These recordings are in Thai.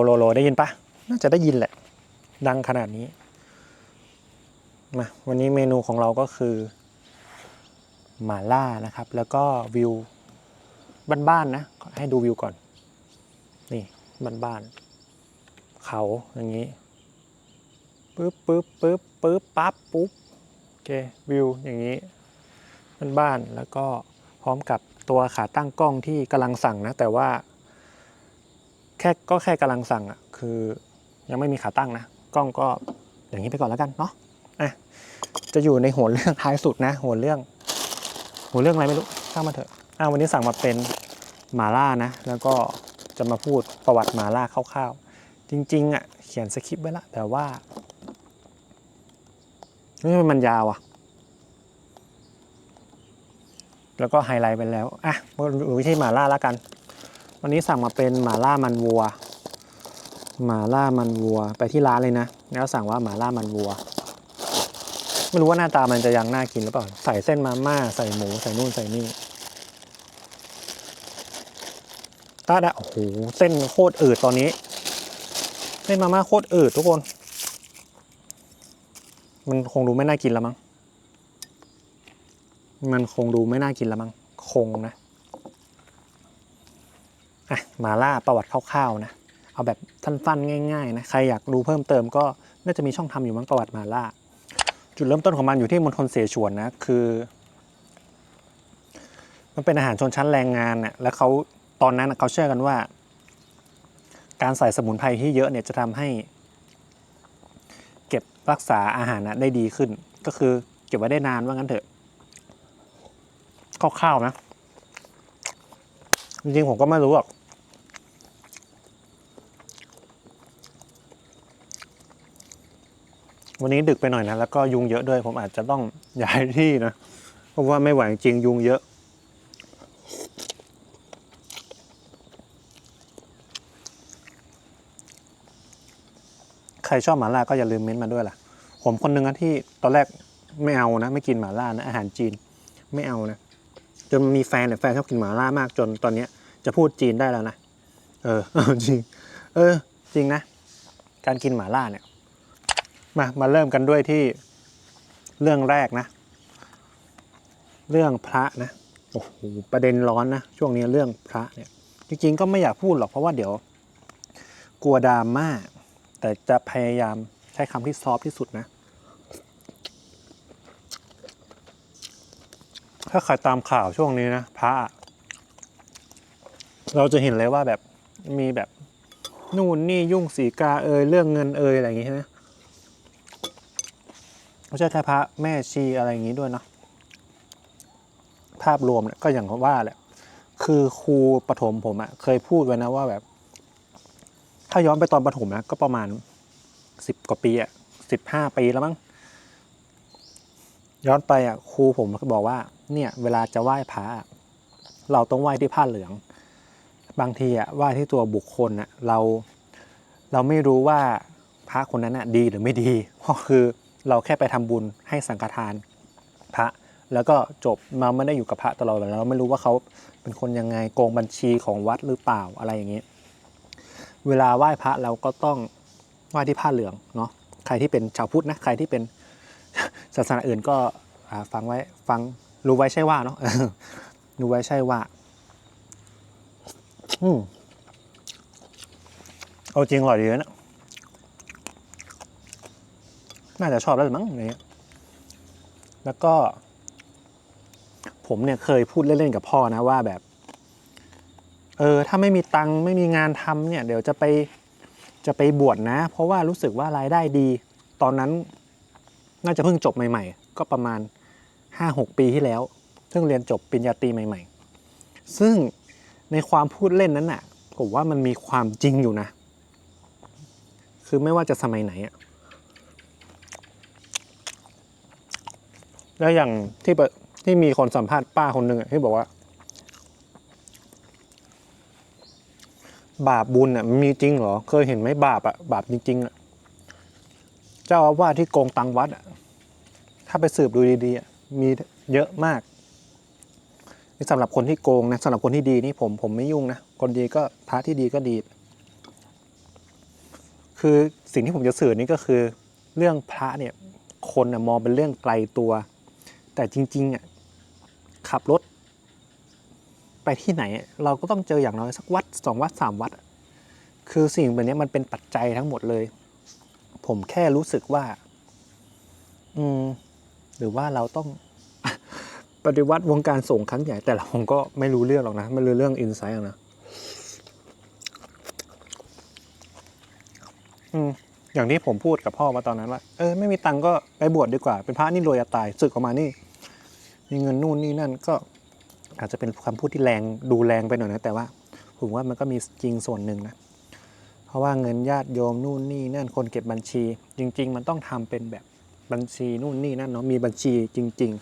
ลโลโลได้ยินปะน่าจะได้ยินแหละ ดังขนาดนี้ มาวันนี้เมนูของเราก็คือหมาล่านะครับ แล้วก็วิวบ้านๆนะให้ดูวิวก่อน นี่บ้านๆเขาอย่างนี้ปึ๊บปึ๊บปึ๊บปึ๊บปั๊บปุ๊บโอเควิวอย่างนี้บ้านๆแล้วก็พร้อมกับตัวขาตั้งกล้องที่กำลังสั่งนะ แต่ว่า แค่ก็แค่กำลังสั่งอะคือยังไม่มีขาตั้งนะกล้องก็อย่างนี้ไปก่อนแล้วกันเนาะอะจะอยู่ในหัวเรื่องท้ายสุดนะหัวเรื่องหัวเรื่องอะไรไม่รู้ช่างมาเถอะอะวันนี้สั่งมาเป็นหมาล่านะ แล้วก็จะมาพูดประวัติหมาล่าคร่าวๆ จริงๆอะเขียนสคริปต์ไว้ละแต่ว่านี่มันยาวอะ แล้วก็ไฮไลท์ไปแล้ว อะมาดูวิธีหมาล่าล้วกัน วันนี้สั่งมาเป็นหมาล่ามันวัว หมาล่ามันวัวไปที่ร้านเลยนะ แล้วสั่งว่าหมาล่ามันวัว ไม่รู้ว่าหน้าตามันจะยังน่ากินหรือเปล่า ใส่เส้นมาม่าใส่หมูใส่นู่นใส่นี่ตาดะโอ้โหเส้นโคตรอืดตอนนี้ เส้นมาม่าโคตรอืดทุกคน มันคงดูไม่น่ากินแล้วมั้ง มันคงดูไม่น่ากินแล้วมั้ง คงนะ อะมาล่าประวัติคร่าวๆนะเอาแบบสั้นๆง่ายๆนะใครอยากดูเพิ่มเติมก็น่าจะมีช่องทำอยู่มั้งประวัติมาล่า จุดเริ่มต้นของมันอยู่ที่มณฑลเสฉวนนะคือ มันเป็นอาหารชนชั้นแรงงานน่ะแล้วเขาตอนนั้นเขาเชื่อกันว่า การใส่สมุนไพรที่เยอะเนี่ยจะทำให้ เก็บรักษาอาหารนะได้ดีขึ้น ก็คือเก็บไว้ได้นานว่างั้นเถอะคร่าวๆนะจริงๆผมก็ไม่รู้หรอก วันนี้ดึกไปหน่อยนะแล้วก็ยุงเยอะด้วย ผมอาจจะต้องย้ายที่นะเพราะว่าไม่ไหวจริงยุงเยอะ ใครชอบหมาล่าก็อย่าลืมเม้นมาด้วยล่ะ ผมคนหนึ่งนะที่ตอนแรกไม่เอานะ ไม่กินหมาล่านะอาหารจีนไม่เอานะจนมีแฟนเนี่ยแฟนชอบกินหมาล่ามากจนตอนเนี้ยจะพูดจีนได้แล้วนะเออจริง เออ จริงนะ การกินหมาล่าเนี่ย มามาเริ่มกันด้วยที่เรื่องแรกนะ เรื่องพระนะโอ้โหประเด็นร้อนนะช่วงนี้เรื่องพระเนี่ย จริงๆก็ไม่อยากพูดหรอกเพราะว่าเดี๋ยว กลัวดราม่าแต่จะพยายามใช้คำที่ซอฟที่สุดนะ ถ้าใครตามข่าวช่วงนี้นะพระเราจะเห็นเลยว่าแบบมีแบบนู่นนี่ยุ่งสีกาเอยเรื่องเงินเอยอะไรอย่างงี้ใช่ไหม ไม่ใช่แค่พระแม่ชีอะไรอย่างงี้ด้วยเนาะภาพรวมเนี่ยก็อย่างว่าแหละคือครูปฐมผมอะเคยพูดไว้นะว่าแบบ ถ้าย้อนไปตอนปฐมนะก็ประมาณสิบกว่าปีอะสิบห้าปีแล้วมั้งย้อนไปอะครูผมก็บอกว่า เนี่ย เวลาจะไหว้พระเราต้องไหว้ที่ผ้าเหลือง บางทีอะไหว้ที่ตัวบุคคลอะเรา เราไม่รู้ว่าพระคนนั้นอะดีหรือไม่ดีเพราะคือ เราแค่ไปทำบุญให้สังฆทานพระแล้วก็จบมาไม่ได้อยู่กับพระตลอดเวลาเราไม่รู้ว่าเขาเป็นคนยังไงโกงบัญชีของวัดหรือเปล่าอะไรอย่างนี้ เวลาไหว้พระเราก็ต้องไหว้ที่ผ้าเหลืองเนาะใครที่เป็นชาวพุทธนะใครที่เป็นศาสนาอื่นก็ฟังไว้ฟังรู้ไว้ใช่ว่าเนาะรู้ไว้ใช่ว่าอืมเอาจริงอร่อยดีนะ น่าจะชอบแล้วมั้งอย่างเงี้ยแล้วก็ ผมเนี่ยเคยพูดเล่นๆกับพ่อนะว่าแบบ เออ ถ้าไม่มีตังค์ไม่มีงานทำเนี่ย เดี๋ยวจะไปจะไปบวชนะ เพราะว่ารู้สึกว่ารายได้ดี ตอนนั้น น่าจะเพิ่งจบใหม่ ๆ ก็ประมาณ5-6ปีที่แล้วเพิ่งเรียนจบปริญญาตรีใหม่ ๆ ซึ่งในความพูดเล่นนั้นน่ะผมว่ามันมีความจริงอยู่นะ คือไม่ว่าจะสมัยไหนอะ แล้วอย่างที่ที่มีคนสัมภาษณ์ป้าคนหนึ่งที่บอกว่า บาปบุญอะมีจริงเหรอ เคยเห็นไหมบาปอะบาปจริงๆอะเจ้าอาวาสที่โกงตังวัดอะถ้าไปสืบดูดีๆอะมีเยอะมากสำหรับคนที่โกงนะสำหรับคนที่ดีนี่ผมผมไม่ยุ่งนะคนดีก็พระที่ดีก็ดี คือสิ่งที่ผมจะสื่อนี่ก็คือ เรื่องพระเนี่ยคนนะมองเป็นเรื่องไกลตัว แต่จริงๆอะขับรถ ไปที่ไหน เราก็ต้องเจออย่างน้อยสักวัดสองวัดสามวัด คือสิ่งแบบนี้มันเป็นปัจจัยทั้งหมดเลย ผมแค่รู้สึกว่า อืม หรือว่าเราต้องปฏิวัติวงการส่งครั้งใหญ่ แต่เราก็ไม่รู้เรื่องหรอกนะ ไม่รู้เรื่องอินไซต์หรอกนะ อืม อย่างที่ผมพูดกับพ่อมาตอนนั้นว่าเออไม่มีตังก็ไปบวชดีกว่า เป็นพระนี่รวยจะตายศึกออกมานี่ มีเงินนู่นนี่นั่นก็อาจจะเป็นคำพูดที่แรงดูแรงไปหน่อยนะแต่ว่า ผมว่ามันก็มีจริงส่วนหนึ่งนะเพราะว่าเงินญาติโยมนู่นนี่นั่นคนเก็บบัญชี จริง ๆ มันต้องทำเป็นแบบบัญชีนู่นนี่นั่นเนาะมีบัญชีจริง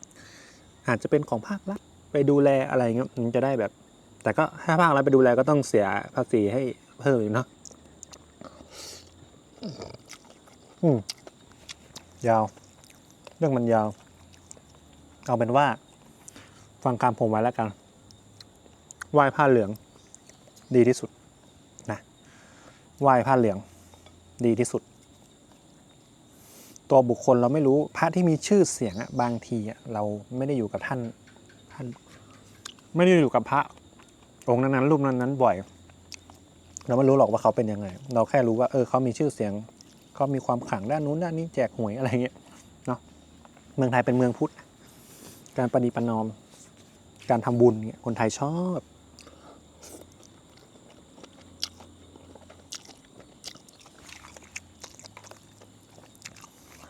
ๆ อาจจะเป็นของภาครัฐไปดูแลอะไรเงี้ยมันจะได้แบบ แต่ก็ถ้าภาครัฐไปดูแลก็ต้องเสียภาษีให้เพิ่มอีกเนาะ อืมยาว เรื่องมันยาว เอาเป็นว่า ฟังคำผมไว้แล้วกันไหว้ผ้าเหลือง ดีที่สุดนะไหว้ผ้าเหลือง ดีที่สุด ตัวบุคคลเราไม่รู้พระที่มีชื่อเสียงอะบางทีอะเราไม่ได้อยู่กับท่านท่าน ไม่ได้อยู่กับพระ องค์นั้นๆรูปนั้นๆบ่อย เราไม่รู้หรอกว่าเขาเป็นยังไง เราแค่รู้ว่าเออเขามีชื่อเสียงเขามีความขลังด้านนู้นด้านนี้แจกหวยอะไรเงี้ยเนาะเมืองไทยเป็นเมืองพุทธการประนีปนอม การทำบุญเนี่ยคนไทยชอบ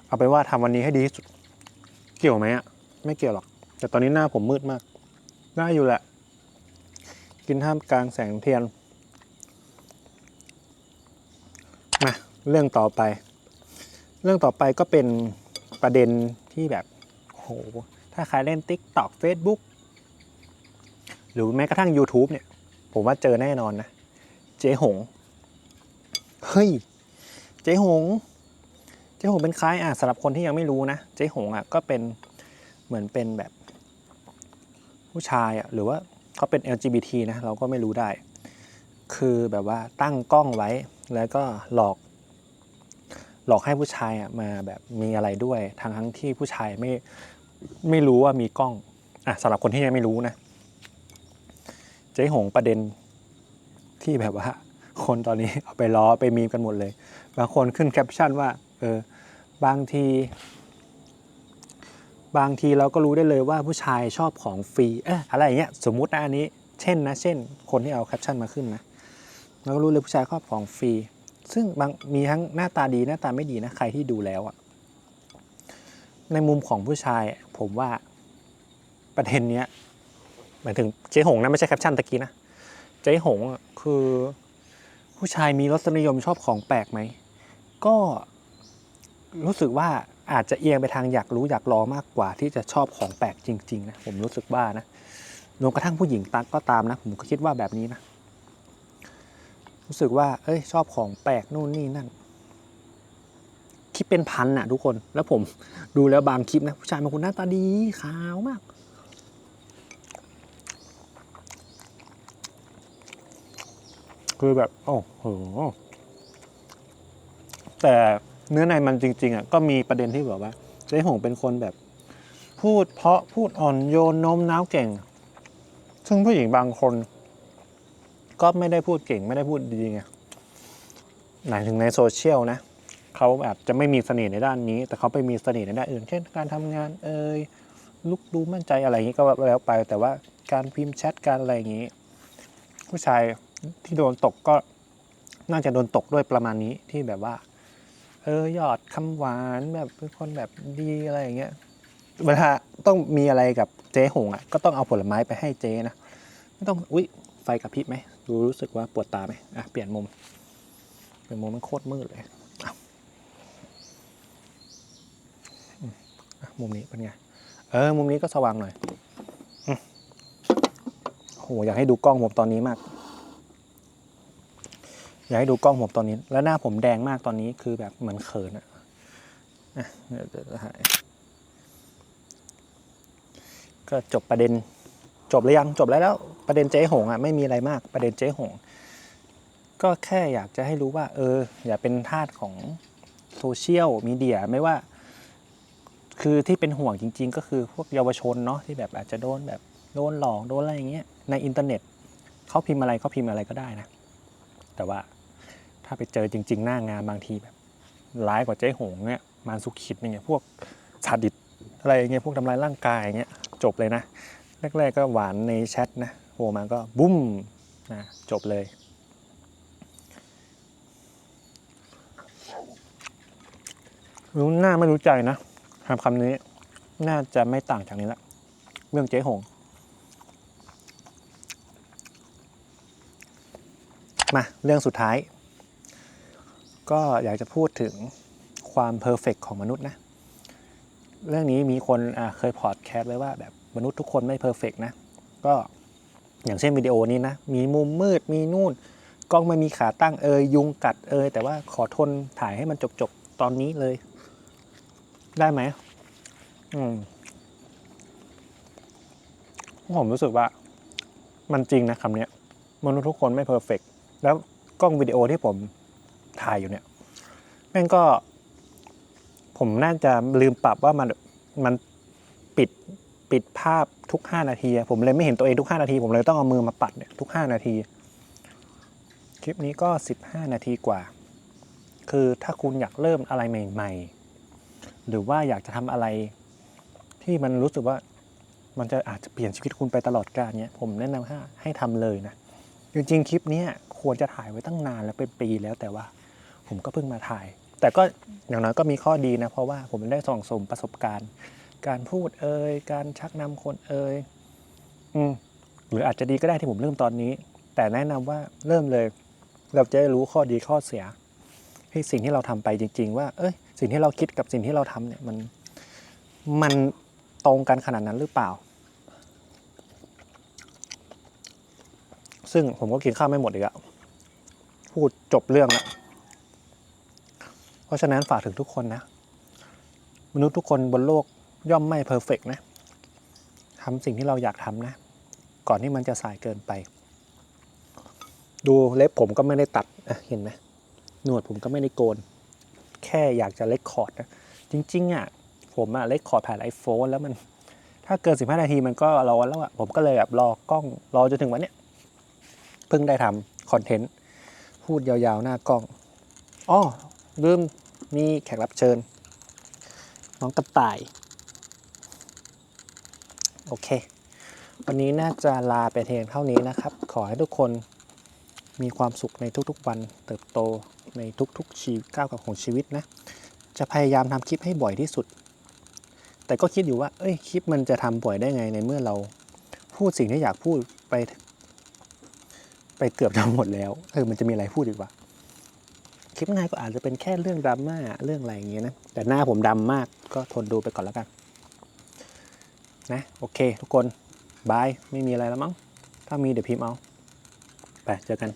เอาไปว่าทำวันนี้ให้ดีที่สุดเกี่ยวไหมอะไม่เกี่ยวหรอก แต่ตอนนี้หน้าผมมืดมากได้อยู่แหละ กินท่ามกลางแสงเทียน มา เรื่องต่อไป เรื่องต่อไปก็เป็นประเด็นที่แบบโหถ้าใครเล่น TikTok Facebook หรือแม้กระทั่ง YouTube เนี่ย ผมว่าเจอแน่นอนนะ เจ๊หง เฮ้ย เจ๊หง เจ๊หงเป็นใครอะสำหรับคนที่ยังไม่รู้นะ เจ๊หงอะก็เป็นเหมือนเป็นแบบ ผู้ชายอะหรือว่าเขาเป็น LGBT นะ เราก็ไม่รู้ได้ คือแบบว่าตั้งกล้องไว้แล้วก็หลอก หลอกให้ผู้ชายอะมาแบบมีอะไรด้วยทั้งทั้งที่ผู้ชายไม่ไม่รู้ว่ามีกล้องอะสำหรับคนที่ยังไม่รู้นะเจ๊หงประเด็นที่แบบว่า คนตอนนี้เอาไปล้อไปมีมกันหมดเลย บางคนขึ้นแคปชั่นว่าเออบางทีบางทีเราก็รู้ได้เลยว่าผู้ชายชอบของฟรีเอออะไรอย่างเงี้ยสมมุตินะอันนี้ เช่นนะ เช่น คนที่เอาแคปชั่นมาขึ้นนะเราก็รู้เลยผู้ชายชอบของฟรี ซึ่งบางมีทั้งหน้าตาดีหน้าตาไม่ดีนะใครที่ดูแล้วอะในมุมของผู้ชายผมว่าประเด็นเนี้ยหมายถึงเจ๊หงนะไม่ใช่แคปชั่นตะกี้นะเจ๊หงคือผู้ชายมีรสนิยมชอบของแปลกไหม ก็รู้สึกว่าอาจจะเอียงไปทางอยากรู้อยากลองมากกว่า ที่จะชอบของแปลกจริง ๆ นะ ผมรู้สึกว่านะรวมกระทั่งผู้หญิงตักก็ตามนะ ผมก็คิดว่าแบบนี้นะ รู้สึกว่าเอ้ยชอบของแปลกนู่นนี่นั่นคิดเป็นพันน่ะทุกคนแล้วผมดูแล้วบางคลิปนะผู้ชายบางคนหน้าตาดีขาวมาก คือแบบ โอ้โห แต่เนื้อในมันจริง ๆอะก็มีประเด็นที่แบบว่าเจ๊หงเป็นคนแบบ พูดเพราะพูดอ่อนโยนโน้มน้าวเก่ง ซึ่งผู้หญิงบางคน ก็ไม่ได้พูดเก่งไม่ได้พูดดีไงหมายถึงในโซเชียลนะเขาอาจจะไม่มีเสน่ห์ในด้านนี้ แต่เขาไปมีเสน่ห์ในด้านอื่น เช่น การทำงานเอ่ยลุกดูมั่นใจอะไรอย่างนี้ก็แล้วไป แต่ว่าการพิมพ์แชทการอะไรอย่างนี้ ผู้ชายที่โดนตกก็น่าจะโดนตกด้วยประมาณนี้ที่แบบว่า เออยอดคำหวานแบบเป็นคนแบบดีอะไรอย่างเงี้ยเวลาต้องมีอะไรกับเจ๊หงอะก็ต้องเอาผลไม้ไปให้เจ๊นะไม่ต้องอุ้ยไฟกระพริบไหม ดูรู้สึกว่าปวดตาไหมอะเปลี่ยนมุม เปลี่ยนมุมมันโคตรมืดเลยอะมุมนี้เป็นไง เออ มุมนี้ก็สว่างหน่อยอืมโห อยากให้ดูกล้องผมตอนนี้มาก อยากให้ดูกล้องผมตอนนี้ แล้วหน้าผมแดงมากตอนนี้คือแบบเหมือนเขินอะอะเดี๋ยวเดี๋ยวถ่าย ก็จบประเด็น จบหรือยัง จบแล้วแล้ว ประเด็นเจ๊หงอะไม่มีอะไรมากประเด็นเจ๊หง ก็แค่อยากจะให้รู้ว่า เออ อย่าเป็นทาสของโซเชียลมีเดียไม่ว่า คือที่เป็นห่วงจริง ๆ ก็คือพวกเยาวชนเนาะที่แบบอาจจะโดนแบบโดนหลอกโดนอะไรอย่างเงี้ยในอินเทอร์เน็ตเขาพิมพ์อะไรเขาพิมพ์อะไรก็ได้นะ แต่ว่าถ้าไปเจอจริง ๆ หน้างานบางทีแบบร้ายกว่าเจ๊หงเนี่ยมารสุขิดอย่างเงี้ยพวกซาดิสอะไรเงี้ยพวกทำร้ายร่างกายอย่างเงี้ยจบเลยนะ แรก ๆ ก็หวานในแชทนะ โหมาก็บุ้มนะจบเลย รู้หน้าไม่รู้ใจนะคำคำนี้น่าจะไม่ต่างจากนี้ละเรื่องเจ๊หง มา เรื่องสุดท้าย ก็อยากจะพูดถึงความเพอร์เฟกของมนุษย์นะ เรื่องนี้มีคนเคยพอดแคสต์ไว้ว่าแบบมนุษย์ทุกคนไม่เพอร์เฟกนะ ก็ อย่างเช่นวิดีโอนี้นะ มีมุมมืดมีนู่นกล้องไม่มีขาตั้งเอยยุงกัดเอยแต่ว่าขอทนถ่ายให้มันจบๆ ตอนนี้เลย ได้ไหมอืมผมรู้สึกว่า มันจริงนะคำนี้มนุษย์ทุกคนไม่เพอร์เฟกแล้วกล้องวิดีโอที่ผมถ่ายอยู่เนี่ยแม่งก็ ผมน่าจะลืมปรับว่ามันมันปิดปิดภาพ ทุก 5 นาที ผมเลยไม่เห็นตัวเองทุก 5 นาที ผมเลยต้องเอามือมาปัดเนี่ยทุก 5 นาที คลิปนี้ก็ 15 นาทีกว่า คือถ้าคุณอยากเริ่มอะไรใหม่ ๆ หรือว่าอยากจะทำอะไรที่มันรู้สึกว่ามันจะอาจจะเปลี่ยนชีวิตคุณไปตลอดกาลเนี้ยผมแนะนำให้ให้ทำเลยนะ จริงๆ คลิปนี้ควรจะถ่ายไว้ตั้งนานแล้วเป็นปีแล้วแต่ว่าผมก็เพิ่งมาถ่าย แต่ก็อย่างน้อยก็มีข้อดีนะ เพราะว่าผมได้ส่องสมประสบการณ์ การพูดเอ่ยการชักนำคนเอ่ยอืมหรืออาจจะดีก็ได้ที่ผมเริ่มตอนนี้ แต่แนะนำว่าเริ่มเลย เราจะได้รู้ข้อดีข้อเสียให้สิ่งที่เราทำไปจริง ๆ ว่า เอ้ย สิ่งที่เราคิดกับสิ่งที่เราทำเนี่ยมันมันตรงกันขนาดนั้นหรือเปล่า ซึ่งผมก็กินข้าวไม่หมดอีกอะพูดจบเรื่องแล้วเพราะฉะนั้นฝากถึงทุกคนนะ มนุษย์ทุกคนบนโลก ย่อมไม่เพอร์เฟกนะทำสิ่งที่เราอยากทำนะ ก่อนที่มันจะสายเกินไป ดูเล็บผมก็ไม่ได้ตัดเห็นไหมหนวดผมก็ไม่ได้โกน แค่อยากจะเล็กคอร์ดนะ จริงๆอะผมอะเล็กคอร์ดผ่านไอโฟนแล้วมัน ถ้าเกิน 15 นาทีมันก็รอแล้วอะผมก็เลยแบบรอกล้องรอจนถึงวันเนี้ยเพิ่งได้ทำคอนเทนต์ พูดยาวๆหน้ากล้องอ้อลืมมีแขกรับเชิญ น้องกระต่าย โอเค วันนี้น่าจะลาไปเพียงเท่านี้นะครับ ขอให้ทุกคนมีความสุขในทุกๆวัน เติบโตในทุกๆชีวิตก้าวของชีวิตนะ จะพยายามทำคลิปให้บ่อยที่สุด แต่ก็คิดอยู่ว่า เอ้ย คลิปมันจะทำบ่อยได้ไงในเมื่อเราพูดสิ่งที่อยากพูดไป ไปเกือบทั้งหมดแล้ว เออ มันจะมีอะไรพูดอีกวะ คลิปหน้าก็อาจจะเป็นแค่เรื่องดราม่าเรื่องอะไรอย่างเงี้ยนะ แต่หน้าผมดำมากก็ทนดูไปก่อนแล้วกัน นะโอเค ทุกคนบาย ไม่มีอะไรแล้วมั้ง ถ้ามีเดี๋ยวพิมพ์เอา ไป เจอกัน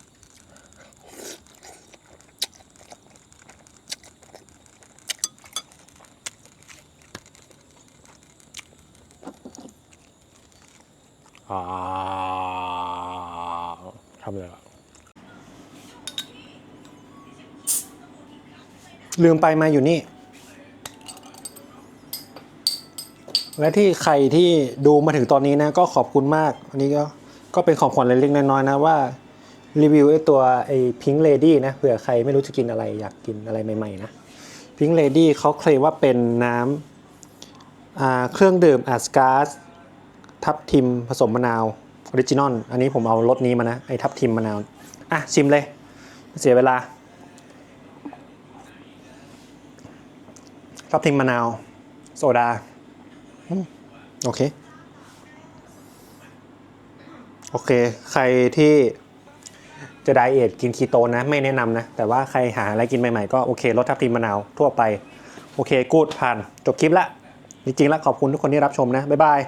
อ่าทำเลยอะลืมไปมาอยู่นี่ และที่ใครที่ดูมาถึงตอนนี้นะก็ขอบคุณมาก อันนี้ก็ก็เป็นของขวัญเล็กๆน้อยๆนะว่ารีวิวไอ้ตัวไอ้พิงเลดี้นะเผื่อใครไม่รู้จะกินอะไรอยากกินอะไรใหม่ๆนะพิงเลดี้เขาเคลมว่าเป็นน้ำเครื่องดื่มอัสกาสทับทิมผสมมะนาวออริจินอลอันนี้ผมเอารสนี้มานะ ไอ้ทับทิมมะนาว อะ ชิมเลย เสียเวลา ทับทิมมะนาว โซดา โอเค โอเค ใครที่จะไดเอทกินคีโตนะ ไม่แนะนำนะ แต่ว่าใครหาอะไรกินใหม่ๆ ก็โอเครสทับทิมมะนาวทั่วไป โอเค กูดผ่าน จบคลิปละ จริงๆแล้วขอบคุณทุกคนที่รับชมนะ บ๊ายบาย